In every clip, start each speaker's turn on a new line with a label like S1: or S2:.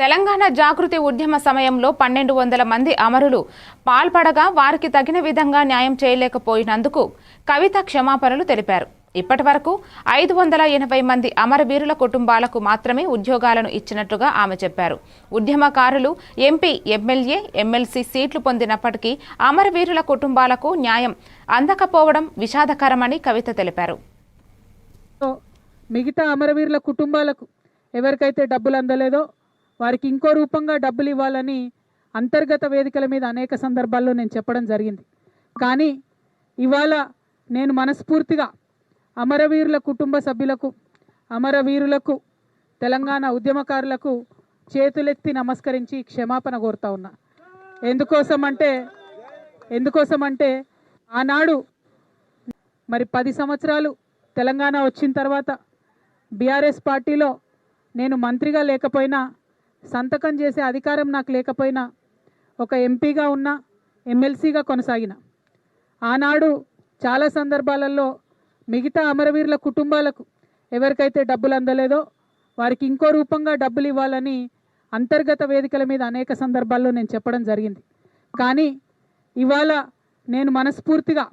S1: తెలంగాణ జాగృతి ఉద్యమ సమయంలో పన్నెండు వందల మంది అమరులు పాల్పడగా వారికి తగిన విధంగా న్యాయం చేయలేకపోయినందుకు కవిత క్షమాపణలు తెలిపారు. ఇప్పటి వరకు ఐదు వందల ఎనభై మంది అమరవీరుల కుటుంబాలకు మాత్రమే ఉద్యోగాలను ఇచ్చినట్టుగా ఆమె చెప్పారు. ఉద్యమకారులు ఎంపీ ఎమ్మెల్యే ఎమ్మెల్సీ సీట్లు పొందినప్పటికీ అమరవీరుల కుటుంబాలకు న్యాయం అందకపోవడం విషాదకరమని కవిత తెలిపారు.
S2: సో మిగతా అమరవీరుల కుటుంబాలకు ఎవరికైతే డబ్బులు అందలేదో వారికి ఇంకో రూపంగా డబ్బులు ఇవ్వాలని అంతర్గత వేదికల మీద అనేక సందర్భాల్లో నేను చెప్పడం జరిగింది. కానీ ఇవాళ నేను మనస్ఫూర్తిగా అమరవీరుల కుటుంబ సభ్యులకు అమరవీరులకు తెలంగాణ ఉద్యమకారులకు చేతులెత్తి నమస్కరించి క్షమాపణ కోరుతా ఉన్నా. ఎందుకోసం అంటే ఎందుకోసం అంటే ఆనాడు మరి పది సంవత్సరాలు తెలంగాణ వచ్చిన తర్వాత బీఆర్ఎస్ పార్టీలో నేను మంత్రిగా లేకపోయినా సంతకం చేసే అధికారం నాకు లేకపోయినా ఒక ఎంపీగా ఉన్న ఎమ్మెల్సీగా కొనసాగిన. ఆనాడు చాలా సందర్భాలలో మిగతా అమరవీరుల కుటుంబాలకు ఎవరికైతే డబ్బులు అందలేదో వారికి ఇంకో రూపంగా డబ్బులు ఇవ్వాలని అంతర్గత వేదికల మీద అనేక సందర్భాల్లో నేను చెప్పడం జరిగింది. కానీ ఇవాళ నేను మనస్ఫూర్తిగా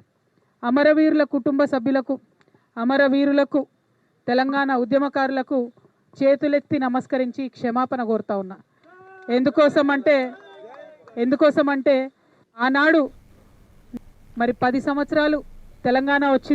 S2: అమరవీరుల కుటుంబ సభ్యులకు అమరవీరులకు తెలంగాణ ఉద్యమకారులకు చేతులెత్తి నమస్కరించి క్షమాపణ కోరుతా ఉన్నా. ఎందుకోసం అంటే ఎందుకోసం అంటే ఆనాడు మరి పది సంవత్సరాలు తెలంగాణ వచ్చింది.